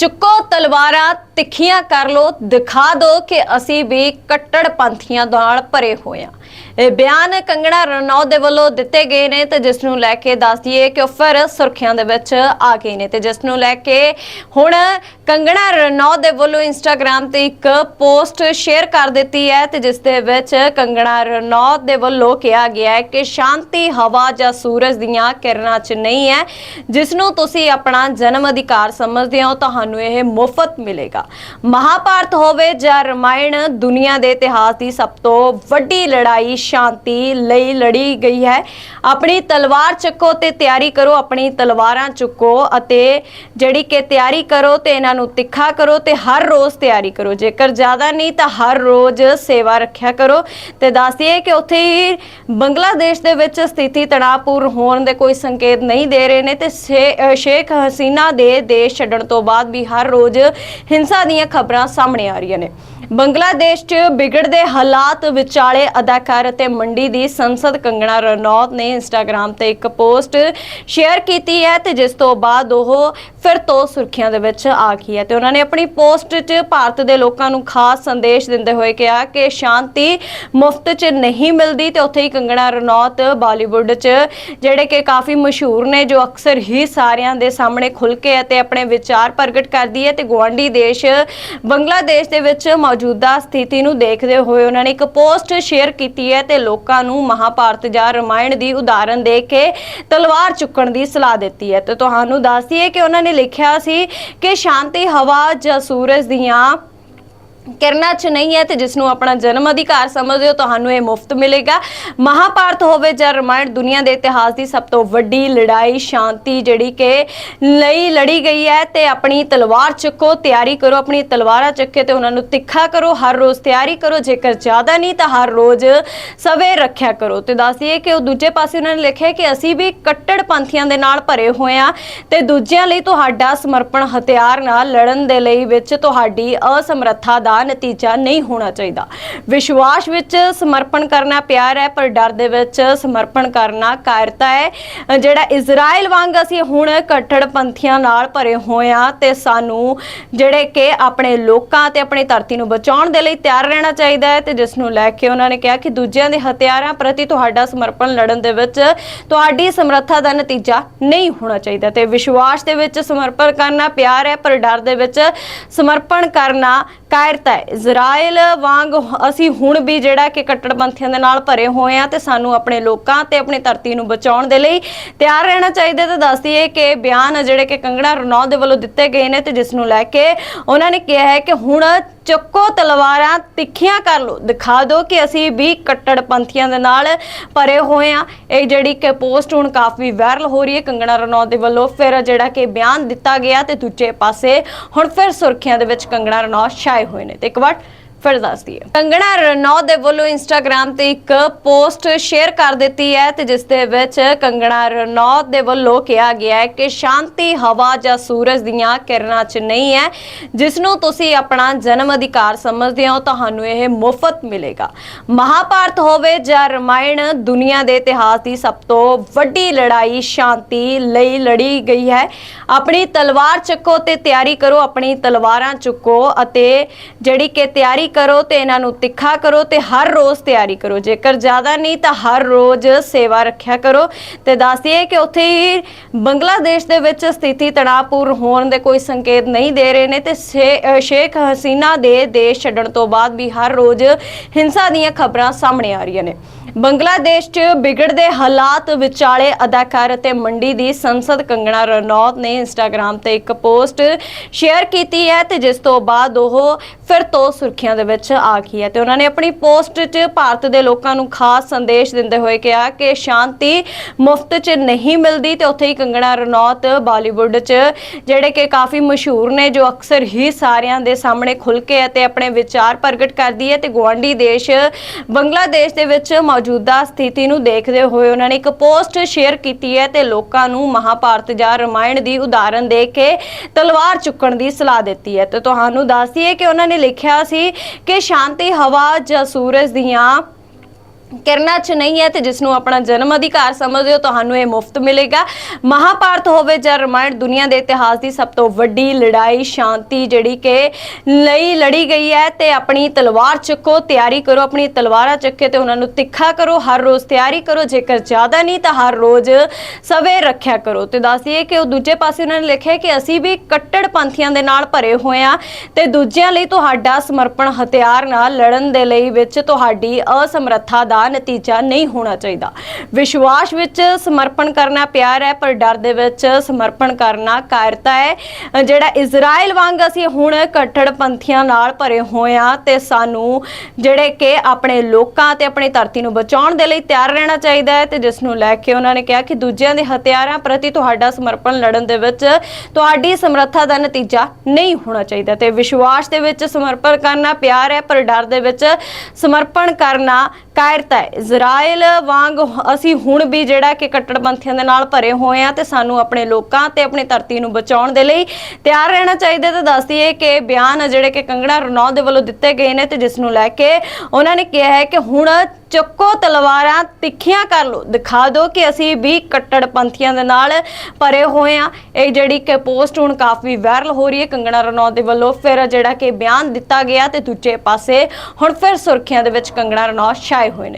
ਚੁੱਕੋ ਤਲਵਾਰਾਂ, ਤਿੱਖੀਆਂ ਕਰ ਲੋ ਦਿਖਾ ਦਿਓ ਕਿ ਅਸੀਂ ਵੀ ਕੱਟੜ ਪੰਥੀਆਂ ਨਾਲ ਭਰੇ ਹੋਏ ਹਾਂ। ਇਹ ਬਿਆਨ ਕੰਗਣਾ ਰਣੌਤ ਦੇ ਵੱਲੋਂ ਦਿੱਤੇ ਗਏ ਨੇ ਤੇ ਜਿਸ ਨੂੰ ਲੈ ਕੇ ਦੱਸ ਦਈਏ ਕਿ ਉਹ ਫਿਰ ਸੁਰਖੀਆਂ ਦੇ ਵਿੱਚ ਆ ਗਏ ਨੇ ਤੇ ਜਿਸ ਨੂੰ ਲੈ ਕੇ ਹੁਣ ਕੰਗਣਾ ਰਣੌਤ ਦੇ ਵੱਲੋਂ ਇੰਸਟਾਗ੍ਰam ਤੇ ਇੱਕ ਪੋਸਟ ਸ਼ੇਅਰ ਕਰ ਦਿੱਤੀ ਹੈ ਤੇ ਜਿਸ ਦੇ ਵਿੱਚ ਕੰਗਣਾ ਰਣੌਤ ਦੇ ਵੱਲੋਂ ਕਿਹਾ ਗਿਆ ਹੈ ਕਿ ਸ਼ਾਂਤੀ ਹਵਾ ਜਾਂ ਸੂਰਜ ਦੀਆਂ ਕਿਰਨਾਂ 'ਚ ਨਹੀਂ ਹੈ। ਜਿਸ ਨੂੰ ਤੁਸੀਂ ਆਪਣਾ ਜਨਮ ਅਧਿਕਾਰ ਸਮਝਦੇ ਹੋ ਤੁਹਾਨੂੰ ਇਹ ਮੁਫਤ ਮਿਲੇਗਾ। ਮਹਾਭਾਰਤ ਹੋਵੇ ਜਾਂ ਰਮਾਇਣ, ਦੁਨੀਆ ਦੇ ਇਤਿਹਾਸ ਦੀ ਸਭ ਤੋਂ ਵੱਡੀ ਲੜਾਈ ਸ਼ਾਂਤੀ ਲਈ ਲੜੀ ਗਈ ਹੈ। ਆਪਣੀ ਤਲਵਾਰ ਚੱਕੋ ਤੇ ਤਿਆਰੀ ਕਰੋ, ਆਪਣੀ ਤਲਵਾਰਾਂ ਚੁੱਕੋ ਅਤੇ ਜਿਹੜੀ ਕਿ ਤਿਆਰੀ ਕਰੋ ਤੇ ਇਹਨਾਂ ਨੂੰ ਤਿੱਖਾ ਕਰੋ ਤੇ ਹਰ ਰੋਜ਼ ਤਿਆਰੀ ਕਰੋ। ਜੇਕਰ ਜ਼ਿਆਦਾ ਨਹੀਂ ਤਾਂ ਹਰ ਰੋਜ਼ ਸੇਵਾ ਰੱਖਿਆ ਕਰੋ। ਤੇ ਦੱਸਦੀਏ ਕਿ ਉੱਥੇ ਹੀ ਬੰਗਲਾਦੇਸ਼ ਦੇ ਵਿੱਚ ਸਥਿਤੀ ਤਣਾਅਪੂਰਨ ਹੋਣ ਦੇ ਕੋਈ ਸੰਕੇਤ ਨਹੀਂ ਦੇ ਰਹੇ ਨੇ ਤੇ ਸ਼ੇਖ ਹਸੀਨਾ ਦੇ ਦੇਸ਼ ਛੱਡਣ ਤੋਂ ਬਾਅਦ ਵੀ ਹਰ ਰੋਜ਼ ਹਿੰਸਾ ਦੀਆਂ ਖਬਰਾਂ ਸਾਹਮਣੇ ਆ ਰਹੀਆਂ ਨੇ। ਬੰਗਲਾਦੇਸ਼ 'ਚ ਵਿਗੜਦੇ ਹਾਲਾਤ ਵਿਚਾਲੇ ਅਦਾਕਾਰ ਅਤੇ ਮੰਡੀ ਦੀ ਸੰਸਦ ਕੰਗਣਾ ਰਣੌਤ ਨੇ ਇੰਸਟਾਗ੍ਰam ਤੇ ਇੱਕ ਪੋਸਟ ਸ਼ੇਅਰ ਕੀਤੀ ਹੈ ਤੇ ਜਿਸ ਤੋਂ ਬਾਅਦ ਉਹ ਫਿਰ ਤੋਂ ਸੁਰਖੀਆਂ ਦੇ ਵਿੱਚ ਆ ਗਈ ਹੈ ਤੇ ਉਹਨਾਂ ਨੇ ਆਪਣੀ ਪੋਸਟ 'ਚ ਭਾਰਤ ਦੇ ਲੋਕਾਂ ਨੂੰ ਖਾਸ ਸੰਦੇਸ਼ ਦਿੰਦੇ ਹੋਏ ਕਿਹਾ ਕਿ ਸ਼ਾਂਤੀ ਮੁਫਤ 'ਚ ਨਹੀਂ ਮਿਲਦੀ ਤੇ ਉੱਥੇ ਹੀ ਕੰਗਣਾ ਰਣੌਤ ਬਾਲੀਵੁੱਡ 'ਚ, ਜਿਹੜੇ ਕਿ ਕਾਫੀ ਮਸ਼ਹੂਰ ਨੇ, ਜੋ ਅਕਸਰ ਹੀ ਸਾਰਿਆਂ ਦੇ ਸਾਹਮਣੇ ਖੁੱਲ ਕੇ ਅਤੇ ਆਪਣੇ ਵਿਚਾਰ ਪ੍ਰਗਟ ਕਰਦੀ ਹੈ ਤੇ ਗਵਾਂਢੀ ਦੇਸ਼ ਬੰਗਲਾਦੇਸ਼ ਦੇ ਵਿੱਚ ਮੌਜੂਦਾ ਸਥਿਤੀ ਨੂੰ ਦੇਖਦੇ ਹੋਏ ਉਹਨਾਂ ਨੇ ਇੱਕ ਪੋਸਟ ਸ਼ੇਅਰ ਕੀਤੀ ਹੈ ਤੇ ਲੋਕਾਂ ਨੂੰ ਮਹਾਭਾਰਤ ਜਾਂ ਰਮਾਇਣ ਦੀ ਉਦਾਹਰਨ ਦੇ ਕੇ ਤਲਵਾਰ ਚੁੱਕਣ ਦੀ ਸਲਾਹ ਦਿੱਤੀ ਹੈ। ਤੇ ਤੁਹਾਨੂੰ ਦੱਸਦੀ ਦਈਏ ਕਿ ਉਹਨਾਂ ਨੇ ਲਿਖਿਆ ਸੀ ਕਿ ਸ਼ਾਂਤੀ ਹਵਾ ਜਾਂ ਸੂਰਜ ਦੀਆਂ ਕਿਰਨਾਂ ਚ ਨਹੀਂ ਹੈ ਤੇ ਜਿਸ ਨੂੰ ਆਪਣਾ ਜਨਮ ਅਧਿਕਾਰ ਸਮਝਦੇ ਹੋ, ਤੁਹਾਨੂੰ ਇਹ ਮੁਫਤ ਮਿਲੇਗਾ। ਮਹਾਭਾਰਤ ਹੋਵੇ ਜਾਂ ਰਮਾਇਣ ਦੁਨੀਆ ਦੇ ਇਤਿਹਾਸ ਦੀ ਸਭ ਤੋਂ ਵੱਡੀ ਲੜਾਈ, ਸ਼ਾਂਤੀ ਜਿਹੜੀ ਕਿ ਲਈ ਲੜੀ ਗਈ ਹੈ ਤੇ ਆਪਣੀ ਤਲਵਾਰ ਚੱਕੋ, ਤਿਆਰੀ ਕਰੋ, ਆਪਣੀ ਤਲਵਾਰਾਂ ਚੱਕੇ ਤੇ ਉਹਨਾਂ ਨੂੰ ਤਿੱਖਾ ਕਰੋ, ਹਰ ਰੋਜ਼ ਤਿਆਰੀ ਕਰੋ, ਜੇਕਰ ਜ਼ਿਆਦਾ ਨਹੀਂ ਤਾਂ ਹਰ ਰੋਜ਼ ਸਵੇ ਰੱਖਿਆ ਕਰੋ। ਤੇ ਦੱਸਦੀਏ ਕਿ ਉਹ ਦੂਜੇ ਪਾਸੇ ਉਹਨਾਂ ਨੇ ਲਿਖਿਆ ਕਿ ਅਸੀਂ ਵੀ ਕੱਟੜ ਪੰਥੀਆਂ ਦੇ ਨਾਲ ਭਰੇ ਹੋਏ ਆ ਤੇ ਦੂਜਿਆਂ ਲਈ ਤੁਹਾਡਾ ਸਮਰਪਣ ਹਥਿਆਰ ਨਾਲ ਲੜਨ ਦੇ ਲਈ ਵਿੱਚ ਤੁਹਾਡੀ ਅਸਮਰੱਥਾ ਦਾ ਨਤੀਜਾ ਨਹੀਂ ਹੋਣਾ ਚਾਹੀਦਾ। ਵਿਸ਼ਵਾਸ ਵਿੱਚ ਸਮਰਪਣ ਕਰਨਾ ਪਿਆਰ ਹੈ, ਪਰ ਡਰ ਦੇ ਵਿੱਚ ਸਮਰਪਣ ਕਰਨਾ ਕਾਇਰਤਾ ਹੈ। ਜਿਹੜਾ ਇਜ਼ਰਾਈਲ ਵਾਂਗ ਅਸੀਂ ਹੁਣ ਕੱਟੜਪੰਥੀਆਂ ਨਾਲ ਭਰੇ ਹੋਏ ਆ ਤੇ ਸਾਨੂੰ ਜਿਹੜੇ ਕਿ ਆਪਣੇ ਲੋਕਾਂ ਤੇ ਆਪਣੀ ਧਰਤੀ ਨੂੰ ਬਚਾਉਣ ਦੇ ਲਈ ਤਿਆਰ ਰਹਿਣਾ ਚਾਹੀਦਾ ਹੈ ਤੇ ਜਿਸ ਨੂੰ ਲੈ ਕੇ ਉਹਨਾਂ ਨੇ ਕਿਹਾ ਕਿ ਦੂਜਿਆਂ ਦੇ ਹਥਿਆਰਾਂ ਪ੍ਰਤੀ ਤੁਹਾਡਾ ਸਮਰਪਣ ਲੜਨ ਦੇ ਵਿੱਚ ਤੁਹਾਡੀ ਸਮਰੱਥਾ ਦਾ ਨਤੀਜਾ ਨਹੀਂ ਹੋਣਾ ਚਾਹੀਦਾ ਤੇ ਵਿਸ਼ਵਾਸ ਦੇ ਵਿੱਚ ਸਮਰਪਣ ਕਰਨਾ ਪਿਆਰ ਹੈ, ਪਰ ਡਰ ਦੇ ਵਿੱਚ ਸਮਰਪਣ ਕਰਨਾ ਕਾਇਰਤਾ ਹੈ। ਇਜ਼ਰਾਈਲ ਵਾਂਗ ਅਸੀਂ ਹੁਣ ਵੀ ਜਿਹੜਾ ਕਿ ਕੱਟੜਪੰਥੀਆਂ ਦੇ ਨਾਲ ਭਰੇ ਹੋਏ ਆ ਤੇ ਸਾਨੂੰ ਆਪਣੇ ਲੋਕਾਂ ਤੇ ਆਪਣੀ ਧਰਤੀ ਨੂੰ ਬਚਾਉਣ ਦੇ ਲਈ ਤਿਆਰ ਰਹਿਣਾ ਚਾਹੀਦਾ ਤੇ ਦੱਸਦੀ ਹੈ ਕਿ ਬਿਆਨ ਜਿਹੜੇ ਕਿ ਕੰਗਣਾ ਰਣੌਤ ਦੇ ਵੱਲੋਂ ਦਿੱਤੇ ਗਏ ਨੇ ਤੇ ਜਿਸ ਨੂੰ ਲੈ ਕੇ ਉਹਨਾਂ ਨੇ ਕਿਹਾ ਹੈ ਕਿ ਹੁਣ ਚੱਕੋ ਤਲਵਾਰਾਂ, ਤਿੱਖੀਆਂ ਕਰ ਲੋ ਦਿਖਾ ਦਿਓ ਕਿ ਅਸੀਂ ਵੀ ਕੱਟੜਪੰਥੀਆਂ ਦੇ ਨਾਲ ਭਰੇ ਹੋਏ ਆ ਇਹ ਜਿਹੜੀ ਕਿ ਪੋਸਟ ਹੁਣ ਕਾਫੀ ਵਾਇਰਲ ਹੋ ਰਹੀ ਹੈ ਕੰਗਣਾ ਰਣੌਤ ਦੇ ਵੱਲੋਂ। ਫਿਰ ਜਿਹੜਾ ਕਿ ਬਿਆਨ ਦਿੱਤਾ ਗਿਆ ਤੇ ਦੂਜੇ ਪਾਸੇ ਹੁਣ ਫਿਰ ਸੁਰਖੀਆਂ ਦੇ ਵਿੱਚ ਕੰਗਣਾ ਰਣੌਤ ਛਾਏ ਹੋਏ ਨੇ। ਤੇ ਇੱਕ ਵਾਰ ਫਿਰ ਦੱਸਦੀ ਦਈਏ ਕੰਗਣਾ ਰਣੌਤ ਦੇ ਵੱਲੋਂ ਇੰਸਟਾਗ੍ਰam ਤੇ ਇੱਕ ਪੋਸਟ ਸ਼ੇਅਰ ਕਰ ਦਿੱਤੀ ਹੈ ਤੇ ਜਿਸ ਦੇ ਵਿੱਚ ਕੰਗਣਾ ਰਣੌਤ ਦੇ ਵੱਲੋਂ ਕਿਹਾ ਗਿਆ ਹੈ ਕਿ ਸ਼ਾਂਤੀ ਹਵਾ ਜਾਂ ਸੂਰਜ ਦੀਆਂ ਕਿਰਨਾਂ 'ਚ ਨਹੀਂ ਹੈ। ਜਿਸ ਨੂੰ ਤੁਸੀਂ ਆਪਣਾ ਜਨਮ ਅਧਿਕਾਰ ਸਮਝਦੇ ਹੋ, ਤੁਹਾਨੂੰ ਇਹ ਮੁਫਤ ਮਿਲੇਗਾ। ਮਹਾਭਾਰਤ ਹੋਵੇ ਜਾਂ ਰਮਾਇਣ, ਦੁਨੀਆ ਦੇ ਇਤਿਹਾਸ ਦੀ ਸਭ ਤੋਂ ਵੱਡੀ ਲੜਾਈ ਸ਼ਾਂਤੀ ਲਈ ਲੜੀ ਗਈ ਹੈ। ਆਪਣੀ ਤਲਵਾਰ ਚੱਕੋ ਤੇ ਤਿਆਰੀ ਕਰੋ, ਆਪਣੀ ਤਲਵਾਰਾਂ ਚੁੱਕੋ ਅਤੇ ਜਿਹੜੀ ਕਿ ਤਿਆਰੀ ਕਰੋ ਤੇ ਇਹਨਾਂ ਨੂੰ ਤਿੱਖਾ ਕਰੋ ਤੇ ਹਰ ਰੋਜ਼ ਤਿਆਰੀ ਕਰੋ। ਜੇਕਰ ਜ਼ਿਆਦਾ ਨਹੀਂ ਤਾਂ ਹਰ ਰੋਜ਼ ਸੇਵਾ ਰੱਖਿਆ ਕਰੋ। ਤੇ ਦੱਸਦੀਏ ਕਿ ਉੱਥੇ ਹੀ ਬੰਗਲਾਦੇਸ਼ ਦੇ ਵਿੱਚ ਸਥਿਤੀ ਤਣਾਅਪੂਰਨ ਹੋਣ ਦੇ ਕੋਈ ਸੰਕੇਤ ਨਹੀਂ ਦੇ ਰਹੇ ਨੇ ਤੇ ਸ਼ੇਖ ਹਸੀਨਾ ਦੇ ਦੇਸ਼ ਛੱਡਣ ਤੋਂ ਬਾਅਦ ਵੀ ਹਰ ਰੋਜ਼ ਹਿੰਸਾ ਦੀਆਂ ਖਬਰਾਂ ਸਾਹਮਣੇ ਆ ਰਹੀਆਂ ਨੇ। ਬੰਗਲਾਦੇਸ਼ 'ਚ ਵਿਗੜਦੇ ਹਾਲਾਤ ਵਿਚਾਲੇ ਅਦਾਕਾਰ ਅਤੇ ਮੰਡੀ ਦੀ ਸੰਸਦ ਕੰਗਣਾ ਰਣੌਤ ਨੇ ਇੰਸਟਾਗ੍ਰam ਤੇ ਇੱਕ ਪੋਸਟ ਸ਼ੇਅਰ ਕੀਤੀ ਹੈ ਤੇ ਜਿਸ ਤੋਂ ਬਾਅਦ ਉਹ ਫਿਰ ਤੋਂ ਸੁਰਖੀਆਂ ਦੇ ਵਿੱਚ ਆ ਗਈ ਹੈ ਤੇ ਉਹਨਾਂ ਨੇ ਆਪਣੀ ਪੋਸਟ 'ਚ ਭਾਰਤ ਦੇ ਲੋਕਾਂ ਨੂੰ ਖਾਸ ਸੰਦੇਸ਼ ਦਿੰਦੇ ਹੋਏ ਕਿਹਾ ਕਿ ਸ਼ਾਂਤੀ ਮੁਫਤ 'ਚ ਨਹੀਂ ਮਿਲਦੀ ਤੇ ਉੱਥੇ ਹੀ ਕੰਗਣਾ ਰਣੌਤ ਬਾਲੀਵੁੱਡ 'ਚ, ਜਿਹੜੇ ਕਿ ਕਾਫੀ ਮਸ਼ਹੂਰ ਨੇ, ਜੋ ਅਕਸਰ ਹੀ ਸਾਰਿਆਂ ਦੇ ਸਾਹਮਣੇ ਖੁੱਲ ਕੇ ਅਤੇ ਆਪਣੇ ਵਿਚਾਰ ਪ੍ਰਗਟ ਕਰਦੀ ਹੈ ਤੇ ਗਵਾਂਢੀ ਦੇਸ਼ ਬੰਗਲਾਦੇਸ਼ ਦੇ ਵਿੱਚ ਮੌਜੂਦਾ ਮੌਜੂਦਾ ਸਥਿਤੀ ਨੂੰ ਦੇਖਦੇ ਹੋਏ ਉਹਨਾਂ ਨੇ ਇੱਕ ਪੋਸਟ ਸ਼ੇਅਰ ਕੀਤੀ ਹੈ ਤੇ ਲੋਕਾਂ ਨੂੰ ਮਹਾਭਾਰਤ ਜਾਂ ਰਮਾਇਣ ਦੀ ਉਦਾਹਰਨ ਦੇ ਕੇ ਤਲਵਾਰ ਚੁੱਕਣ ਦੀ ਸਲਾਹ ਦਿੱਤੀ ਹੈ। ਤੇ ਤੁਹਾਨੂੰ ਦੱਸ ਕਿ ਉਹਨਾਂ ਨੇ ਲਿਖਿਆ ਸੀ ਕਿ ਸ਼ਾਂਤੀ ਹਵਾ ਜਾਂ ਸੂਰਜ ਦੀਆਂ ਕਿਰਨਾਂ 'ਚ ਨਹੀਂ ਹੈ ਤੇ ਜਿਸ ਨੂੰ ਆਪਣਾ ਜਨਮ ਅਧਿਕਾਰ ਸਮਝਦੇ ਹੋ, ਤੁਹਾਨੂੰ ਇਹ ਮੁਫਤ ਮਿਲੇਗਾ। ਮਹਾਭਾਰਤ ਹੋਵੇ ਜਾਂ ਰਮਾਇਣ, ਦੁਨੀਆ ਦੇ ਇਤਿਹਾਸ ਦੀ ਸਭ ਤੋਂ ਵੱਡੀ ਲੜਾਈ, ਸ਼ਾਂਤੀ ਜਿਹੜੀ ਕਿ ਲਈ ਲੜੀ ਗਈ ਹੈ ਤੇ ਆਪਣੀ ਤਲਵਾਰ ਚੱਕੋ, ਤਿਆਰੀ ਕਰੋ, ਆਪਣੀ ਤਲਵਾਰਾਂ ਚੱਕੇ ਤੇ ਉਹਨਾਂ ਨੂੰ ਤਿੱਖਾ ਕਰੋ, ਹਰ ਰੋਜ਼ ਤਿਆਰੀ ਕਰੋ, ਜੇਕਰ ਜ਼ਿਆਦਾ ਨਹੀਂ ਤਾਂ ਹਰ ਰੋਜ਼ ਸਵੇ ਰੱਖਿਆ ਕਰੋ। ਤੇ ਦੱਸਦੀਏ ਕਿ ਉਹ ਦੂਜੇ ਪਾਸੇ ਉਹਨਾਂ ਨੇ ਲਿਖਿਆ ਕਿ ਅਸੀਂ ਵੀ ਕੱਟੜ ਪੰਥੀਆਂ ਦੇ ਨਾਲ ਭਰੇ ਹੋਏ ਆ ਤੇ ਦੂਜਿਆਂ ਲਈ ਤੁਹਾਡਾ ਸਮਰਪਣ ਹਥਿਆਰ ਨਾਲ ਲੜਨ ਦੇ ਲਈ ਵਿੱਚ ਤੁਹਾਡੀ ਅਸਮਰੱਥਾ ਦਾ ਨਤੀਜਾ ਨਹੀਂ ਹੋਣਾ ਚਾਹੀਦਾ। ਵਿਸ਼ਵਾਸ ਵਿੱਚ ਸਮਰਪਣ ਕਰਨਾ ਪਿਆਰ ਹੈ, ਪਰ ਡਰ ਦੇ ਵਿੱਚ ਸਮਰਪਣ ਕਰਨਾ ਕਾਇਰਤਾ ਹੈ। ਜਿਹੜਾ ਇਜ਼ਰਾਈਲ ਵਾਂਗ ਅਸੀਂ ਹੁਣ ਕੱਟੜ ਪੰਥੀਆਂ ਨਾਲ ਭਰੇ ਹੋਏ ਆ ਤੇ ਸਾਨੂੰ ਜਿਹੜੇ ਕਿ ਆਪਣੇ ਲੋਕਾਂ ਤੇ ਆਪਣੀ ਧਰਤੀ ਨੂੰ ਬਚਾਉਣ ਦੇ ਲਈ ਤਿਆਰ ਰਹਿਣਾ ਚਾਹੀਦਾ ਹੈ ਤੇ ਜਿਸ ਨੂੰ ਲੈ ਕੇ ਉਹਨਾਂ ਨੇ ਕਿਹਾ ਕਿ ਦੂਜਿਆਂ ਦੇ ਹਥਿਆਰਾਂ ਪ੍ਰਤੀ ਤੁਹਾਡਾ ਸਮਰਪਣ ਲੜਨ ਦੇ ਵਿੱਚ ਤੁਹਾਡੀ ਸਮਰੱਥਾ ਦਾ ਨਤੀਜਾ ਨਹੀਂ ਹੋਣਾ ਚਾਹੀਦਾ ਤੇ ਵਿਸ਼ਵਾਸ ਦੇ ਵਿੱਚ ਸਮਰਪਣ ਕਰਨਾ ਪਿਆਰ ਹੈ, ਪਰ ਡਰ ਦੇ ਵਿੱਚ ਸਮਰਪਣ ਕਰਨਾ ਕਾਇਰ ਕਾਇਰਤਾ ਹੈ। ਇਜ਼ਰਾਈਲ ਵਾਂਗ ਅਸੀਂ ਹੁਣ ਵੀ ਜਿਹੜਾ ਕਿ ਕੱਟੜਪੰਥੀਆਂ ਦੇ ਨਾਲ ਭਰੇ ਹੋਏ ਆ ਤੇ ਸਾਨੂੰ ਆਪਣੇ ਲੋਕਾਂ ਤੇ ਆਪਣੀ ਧਰਤੀ ਨੂੰ ਬਚਾਉਣ ਦੇ ਲਈ ਤਿਆਰ ਰਹਿਣਾ ਚਾਹੀਦਾ ਤੇ ਦੱਸਦੀ ਹੈ ਕਿ ਬਿਆਨ ਜਿਹੜੇ ਕਿ ਕੰਗਣਾ ਰਣੌਤ ਦੇ ਵੱਲੋਂ ਦਿੱਤੇ ਗਏ ਨੇ ਤੇ ਜਿਸ ਨੂੰ ਲੈ ਕੇ ਉਹਨਾਂ ਨੇ ਕਿਹਾ ਹੈ ਕਿ ਹੁਣ ਚੱਕੋ ਤਲਵਾਰਾਂ, ਤਿੱਖੀਆਂ ਕਰ ਲਓ। ਦਿਖਾ ਦਿਓ ਕਿ ਅਸੀਂ ਵੀ ਕੱਟੜਪੰਥੀਆਂ ਦੇ ਨਾਲ ਭਰੇ ਹੋਏ ਆ ਇਹ ਜਿਹੜੀ ਕਿ ਪੋਸਟ ਹੁਣ ਕਾਫੀ ਵਾਇਰਲ ਹੋ ਰਹੀ ਹੈ ਕੰਗਣਾ ਰਣੌਤ ਦੇ ਵੱਲੋਂ। ਫਿਰ ਜਿਹੜਾ ਕਿ ਬਿਆਨ ਦਿੱਤਾ ਗਿਆ ਤੇ ਦੂਜੇ ਪਾਸੇ ਹੁਣ ਫਿਰ ਸੁਰਖੀਆਂ ਦੇ ਵਿੱਚ ਕੰਗਣਾ ਰਣੌਤ ਛਾਏ ਹੋਏ ਨੇ।